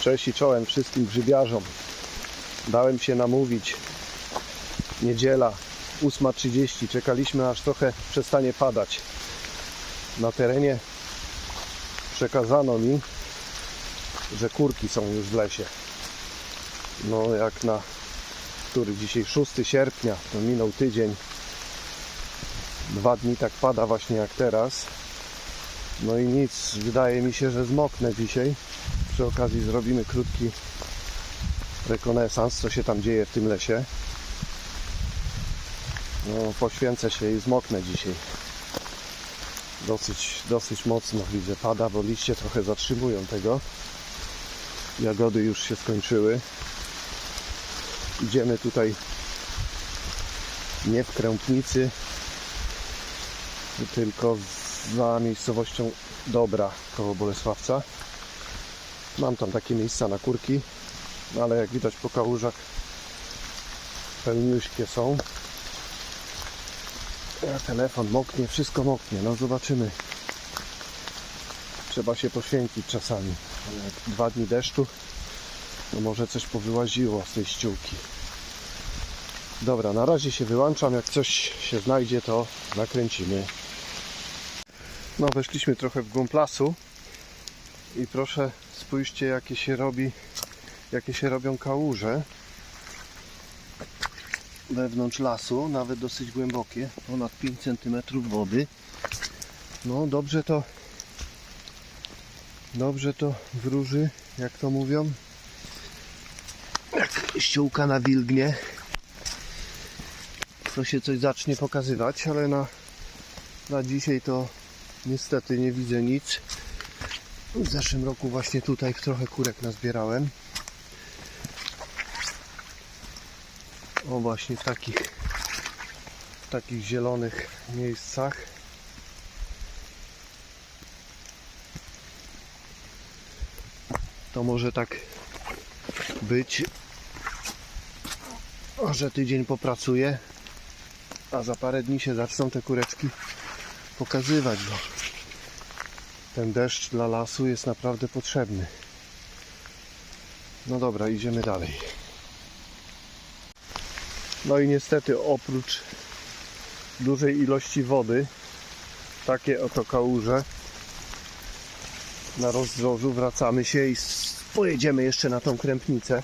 Cześć i czołem wszystkim grzybiarzom. Dałem się namówić. Niedziela 8.30. Czekaliśmy aż trochę przestanie padać. Na terenie przekazano mi, że kurki są już w lesie. No jak na który dzisiaj 6 sierpnia, to minął tydzień. Dwa dni tak pada właśnie jak teraz. No i nic, wydaje mi się, że zmoknę dzisiaj. Przy okazji zrobimy krótki rekonesans, co się tam dzieje w tym lesie. No, poświęcę się i zmoknę dzisiaj. Dosyć, dosyć mocno widzę pada, bo liście trochę zatrzymują tego. Jagody już się skończyły. Idziemy tutaj nie w Krępnicy, tylko za miejscowością Dobra koło Bolesławca. Mam tam takie miejsca na kurki, no ale jak widać po kałużach pełniuśkie są. Telefon moknie, wszystko moknie, no zobaczymy. Trzeba się poświęcić czasami. Dwa dni deszczu, no może coś powyłaziło z tej ściółki. Dobra, na razie się wyłączam. Jak coś się znajdzie, to nakręcimy. No, weszliśmy trochę w głąb lasu i proszę spójrzcie, jakie się robi, jakie się robią kałuże wewnątrz lasu, nawet dosyć głębokie, ponad 5 cm wody. No, dobrze to dobrze to wróży, jak to mówią. Jak ściółka nawilgnie, to się coś zacznie pokazywać, ale na, na dzisiaj to niestety nie widzę nic. W zeszłym roku właśnie tutaj trochę kurek nazbierałem. O właśnie w takich w takich zielonych miejscach. To może tak być, że tydzień popracuję, a za parę dni się zaczną te kureczki pokazywać, bo ten deszcz dla lasu jest naprawdę potrzebny. No dobra, idziemy dalej. No i niestety oprócz dużej ilości wody, takie oto kałuże na rozdrożu wracamy się i pojedziemy jeszcze na tą krępnicę.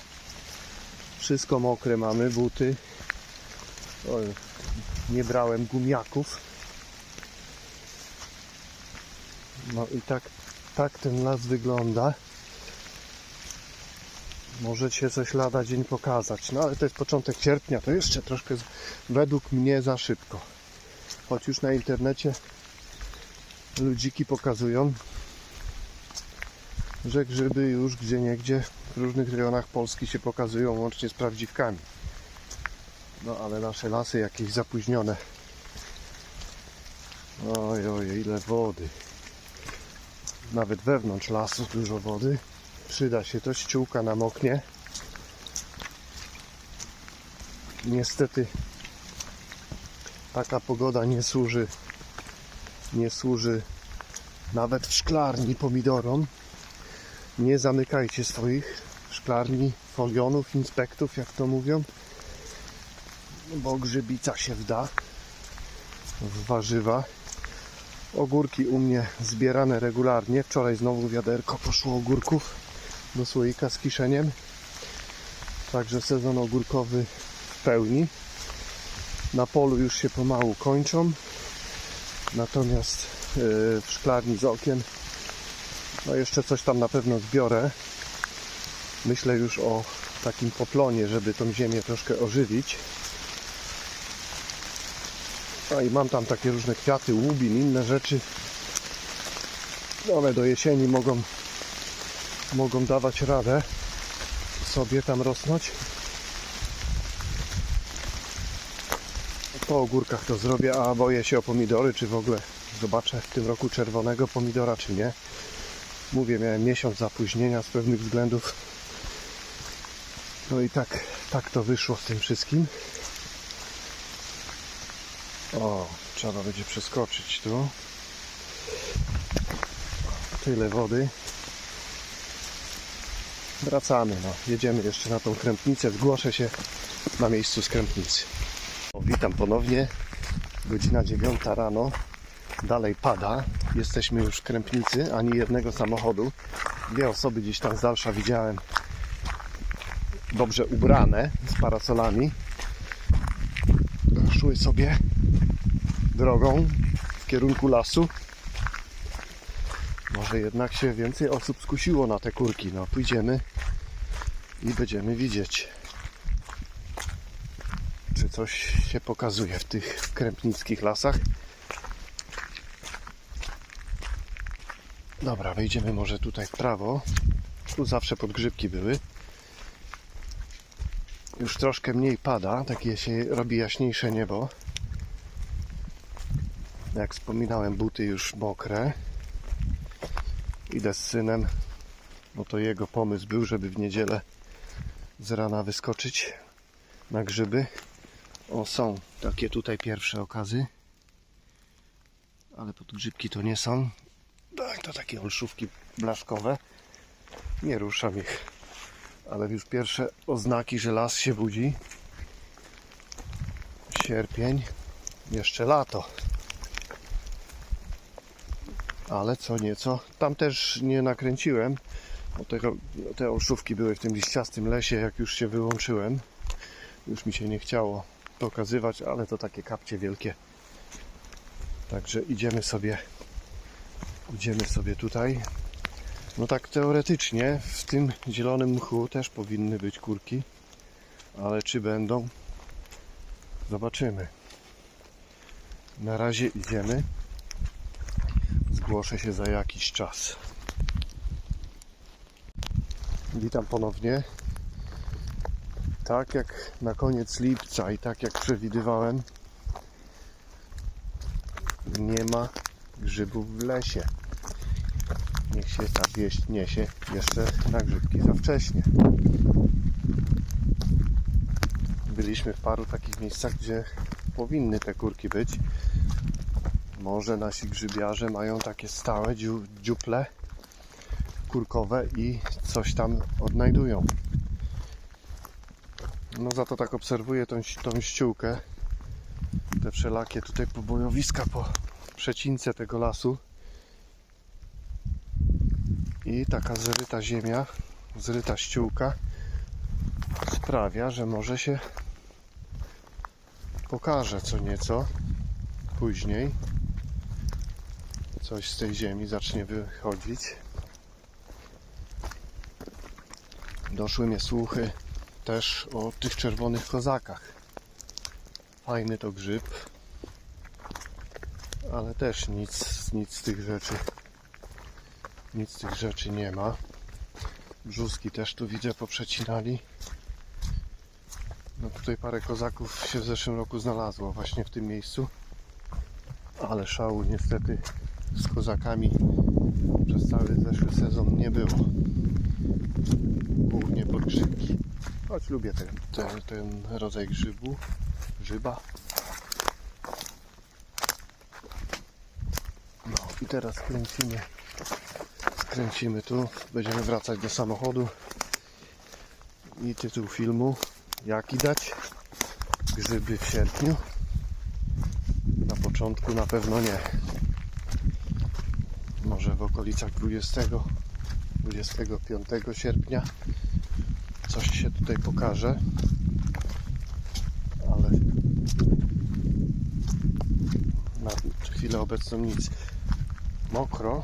Wszystko mokre mamy, buty. Nie brałem gumiaków. No i tak, tak ten las wygląda. Może się coś lada dzień pokazać. No ale to jest początek sierpnia, to jeszcze troszkę według mnie za szybko. Choć już na internecie ludziki pokazują, że grzyby już gdzie niegdzie w różnych rejonach Polski się pokazują łącznie z prawdziwkami. No ale nasze lasy jakieś zapóźnione. Oj, oj, ile wody. Nawet wewnątrz lasu dużo wody. Przyda się to, ściółka namoknie. Niestety taka pogoda nie służy nie służy nawet w szklarni pomidorom. Nie zamykajcie swoich szklarni, folionów, inspektów, jak to mówią, bo grzybica się wda w warzywa. Ogórki u mnie zbierane regularnie. Wczoraj znowu wiaderko poszło ogórków do słoika z kiszeniem. Także sezon ogórkowy w pełni. Na polu już się pomału kończą. Natomiast yy, w szklarni z okien no jeszcze coś tam na pewno zbiorę. Myślę już o takim poplonie, żeby tą ziemię troszkę ożywić. No i mam tam takie różne kwiaty, łubin, inne rzeczy. One do jesieni mogą, mogą dawać radę sobie tam rosnąć. Po ogórkach to zrobię, a boję się o pomidory, czy w ogóle zobaczę w tym roku czerwonego pomidora, czy nie. Mówię, miałem miesiąc zapóźnienia z pewnych względów. No i tak, tak to wyszło z tym wszystkim. O, trzeba będzie przeskoczyć tu. Tyle wody. wracamy. No. Jedziemy jeszcze na tą krępnicę. Zgłoszę się na miejscu z krępnicy. O, witam ponownie. Godzina 9 rano. Dalej pada. Jesteśmy już w krępnicy. Ani jednego samochodu. Dwie osoby gdzieś tam z dalsza widziałem. Dobrze ubrane z parasolami. Szły sobie drogą w kierunku lasu. Może jednak się więcej osób skusiło na te kurki. No pójdziemy i będziemy widzieć, czy coś się pokazuje w tych krępnickich lasach. Dobra, wejdziemy może tutaj w prawo. Tu zawsze podgrzybki były. Już troszkę mniej pada, takie się robi jaśniejsze niebo. Jak wspominałem, buty już mokre. Idę z synem, bo to jego pomysł był, żeby w niedzielę z rana wyskoczyć na grzyby. O, są takie tutaj pierwsze okazy. Ale podgrzybki to nie są. Tak, to takie olszówki blaszkowe. Nie ruszam ich. Ale już pierwsze oznaki, że las się budzi. Sierpień. Jeszcze lato. Ale co nieco. Tam też nie nakręciłem. Bo te, te olszówki były w tym liściastym lesie, jak już się wyłączyłem. Już mi się nie chciało pokazywać, ale to takie kapcie wielkie. Także idziemy sobie idziemy sobie tutaj. No tak teoretycznie w tym zielonym mchu też powinny być kurki, ale czy będą? Zobaczymy. Na razie idziemy. Zgłoszę się za jakiś czas. Witam ponownie. Tak jak na koniec lipca i tak jak przewidywałem, nie ma grzybów w lesie. Niech się ta wieść niesie jeszcze na grzybki za wcześnie. Byliśmy w paru takich miejscach, gdzie powinny te kurki być. Może nasi grzybiarze mają takie stałe dziu, dziuple kurkowe i coś tam odnajdują. No za to tak obserwuję tą, tą ściółkę. Te wszelakie tutaj pobojowiska po przecince tego lasu. I taka zryta ziemia, zryta ściółka sprawia, że może się pokaże co nieco później. Coś z tej ziemi zacznie wychodzić. Doszły mnie słuchy też o tych czerwonych kozakach. Fajny to grzyb, ale też nic, nic z tych rzeczy nic z tych rzeczy nie ma. Brzuski też tu widzę poprzecinali. No tutaj parę kozaków się w zeszłym roku znalazło właśnie w tym miejscu. Ale szału niestety z kozakami przez cały zeszły sezon nie było. Głównie podgrzybki. Choć lubię ten, ten, ten rodzaj grzybu. Grzyba. No i teraz kręcimy kręcimy tu, będziemy wracać do samochodu i tytuł filmu jaki dać grzyby w sierpniu na początku na pewno nie okolicach 20 25 sierpnia coś się tutaj pokaże ale na chwilę obecną nic mokro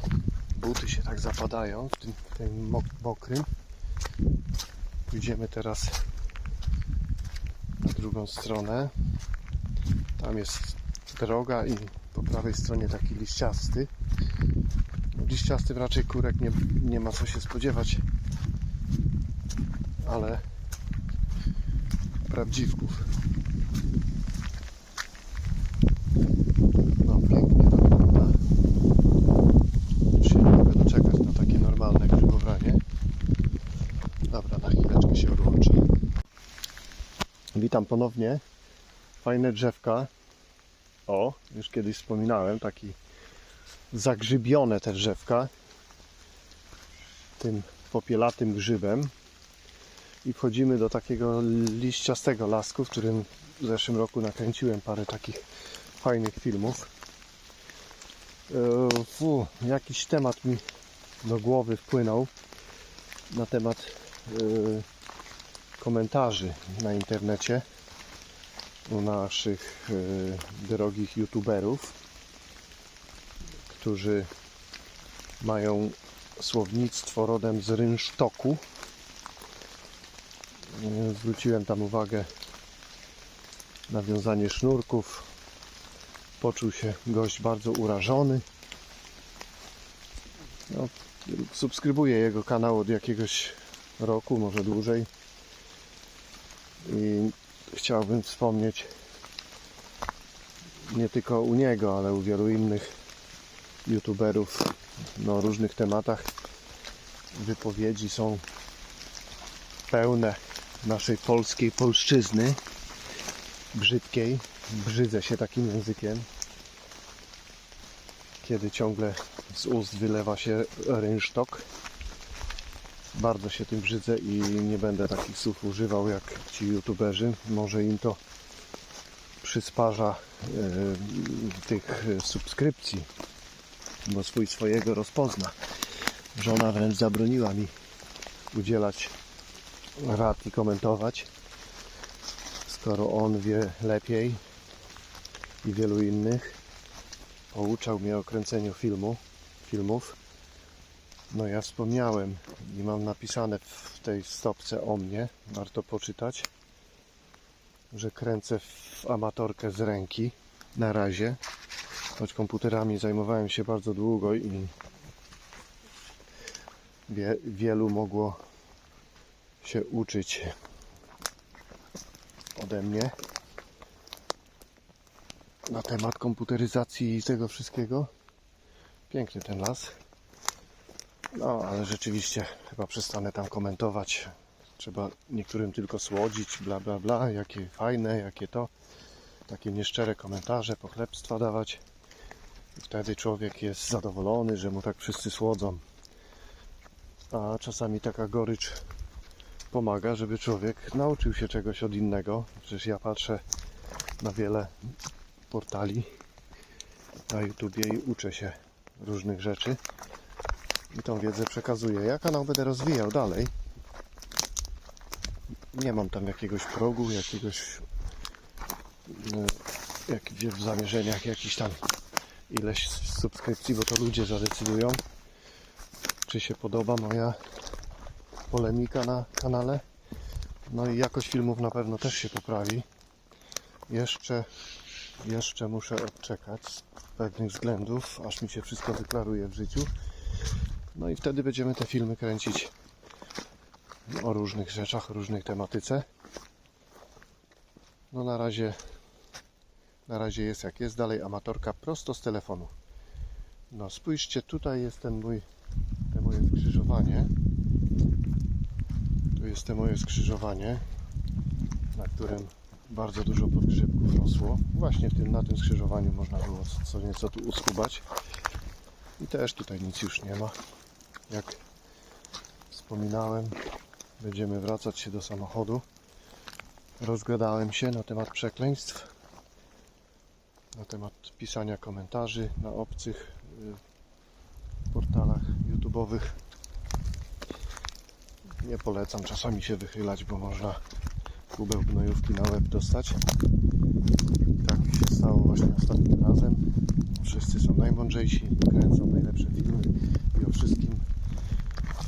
buty się tak zapadają w tym, w tym mokrym. Pójdziemy teraz na drugą stronę. Tam jest droga i po prawej stronie taki liściasty. No, liściasty raczej kurek nie, nie ma co się spodziewać, ale prawdziwków. No pięknie to wygląda. Już się nie mogę doczekać na takie normalne grzybobranie. Dobra, na chwileczkę się odłączę. Witam ponownie. Fajne drzewka. O, już kiedyś wspominałem, taki zagrzybione te drzewka tym popielatym grzybem. i wchodzimy do takiego liściastego lasku, w którym w zeszłym roku nakręciłem parę takich fajnych filmów. E, Fu, jakiś temat mi do głowy wpłynął na temat e, komentarzy na internecie u naszych e, drogich youtuberów, którzy mają słownictwo rodem z rynsztoku. Zwróciłem tam uwagę na wiązanie sznurków. Poczuł się gość bardzo urażony. No, subskrybuję jego kanał od jakiegoś roku, może dłużej. I chciałbym wspomnieć nie tylko u niego, ale u wielu innych youtuberów no, różnych tematach. Wypowiedzi są pełne naszej polskiej polszczyzny, brzydkiej. Brzydzę się takim językiem, kiedy ciągle z ust wylewa się rynsztok. Bardzo się tym brzydzę i nie będę takich słów używał jak ci youtuberzy. Może im to przysparza e, tych subskrypcji, bo swój swojego rozpozna. Żona wręcz zabroniła mi udzielać rad i komentować, skoro on wie lepiej i wielu innych. Pouczał mnie o kręceniu filmu, filmów. No ja wspomniałem i mam napisane w tej stopce o mnie, warto poczytać, że kręcę w amatorkę z ręki na razie, choć komputerami zajmowałem się bardzo długo i wie, wielu mogło się uczyć ode mnie na temat komputeryzacji i tego wszystkiego. Piękny ten las. No, ale rzeczywiście chyba przestanę tam komentować. Trzeba niektórym tylko słodzić, bla bla bla, jakie fajne, jakie to. Takie nieszczere komentarze, pochlebstwa dawać. Wtedy człowiek jest zadowolony, że mu tak wszyscy słodzą. A czasami taka gorycz pomaga, żeby człowiek nauczył się czegoś od innego. Przecież ja patrzę na wiele portali na YouTubie i uczę się różnych rzeczy i tą wiedzę przekazuję. Ja kanał będę rozwijał dalej. Nie mam tam jakiegoś progu, jakiegoś e, jak w zamierzeniach jakiś tam ileś subskrypcji, bo to ludzie zadecydują czy się podoba moja polemika na kanale. No i jakość filmów na pewno też się poprawi. Jeszcze, jeszcze muszę odczekać z pewnych względów, aż mi się wszystko wyklaruje w życiu. No i wtedy będziemy te filmy kręcić o różnych rzeczach, różnej tematyce. No na razie na razie jest jak jest, dalej amatorka prosto z telefonu. No spójrzcie, tutaj jest ten mój, te moje skrzyżowanie. Tu jest te moje skrzyżowanie, na którym bardzo dużo podgrzybków rosło. Właśnie tym, na tym skrzyżowaniu można było co nieco tu uskubać. I też tutaj nic już nie ma. Jak wspominałem, będziemy wracać się do samochodu. Rozgadałem się na temat przekleństw, na temat pisania komentarzy na obcych y, portalach YouTube'owych. Nie polecam czasami się wychylać, bo można kubeł gnojówki na łeb dostać. Tak się stało właśnie ostatnim razem. Wszyscy są najmądrzejsi, kręcą najlepsze filmy i o wszystkim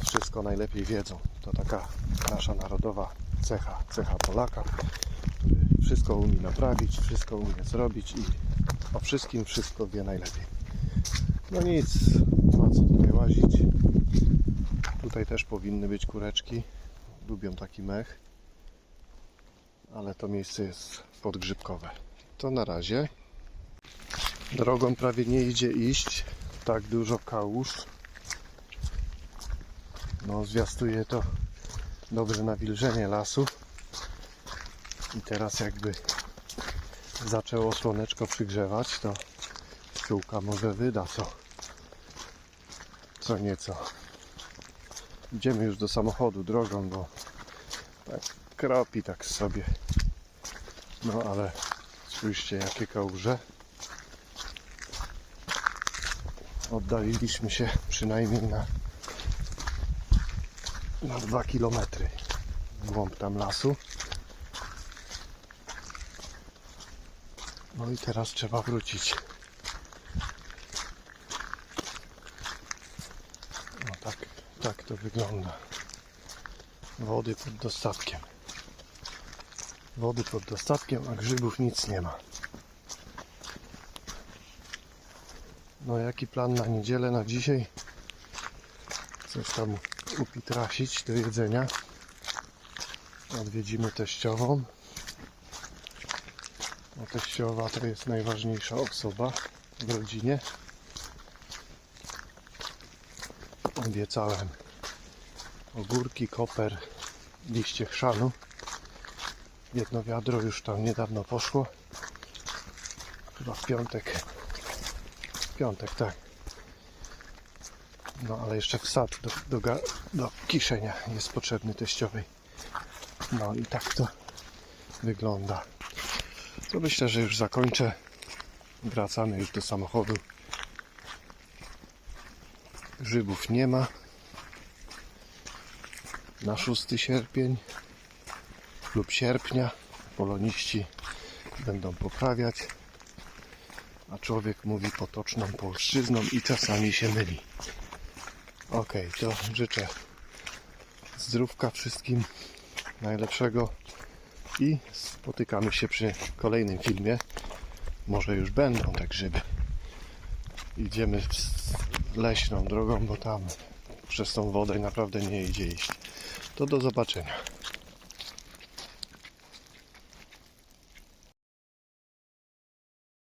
wszystko najlepiej wiedzą. To taka nasza narodowa cecha, cecha Polaka, który wszystko umie naprawić, wszystko umie zrobić i o wszystkim wszystko wie najlepiej. No nic, nie ma co tutaj łazić. Tutaj też powinny być kureczki. Lubią taki mech. Ale to miejsce jest podgrzybkowe. To na razie. Drogą prawie nie idzie iść. Tak dużo kałuż. No, zwiastuje to dobre nawilżenie lasu. I teraz jakby zaczęło słoneczko przygrzewać, to pszczółka może wyda co, co nieco. Idziemy już do samochodu drogą, bo Tak kropi tak sobie. No ale spójrzcie jakie kałuże. Oddaliliśmy się przynajmniej na na 2 km w głąb tam lasu. No i teraz trzeba wrócić. No tak, tak to wygląda. Wody pod dostatkiem. Wody pod dostatkiem, a grzybów nic nie ma. No jaki plan na niedzielę, na dzisiaj? Coś tam upitrasić do jedzenia. Odwiedzimy teściową. No teściowa to jest najważniejsza osoba w rodzinie. Obiecałem ogórki, koper, liście chrzanu. Jedno wiadro już tam niedawno poszło. Chyba w piątek. W piątek, tak. No ale jeszcze wsad do, do, do kiszenia jest potrzebny teściowej. No i tak to wygląda. To myślę, że już zakończę. Wracamy już do samochodu. Grzybów nie ma. Na 6 sierpień lub sierpnia poloniści będą poprawiać, a człowiek mówi potoczną polszczyzną i czasami się myli. Ok, to życzę zdrówka wszystkim, najlepszego i spotykamy się przy kolejnym filmie. Może już będą te grzyby. Idziemy leśną drogą, bo tam przez tą wodę naprawdę nie idzie iść. To do zobaczenia.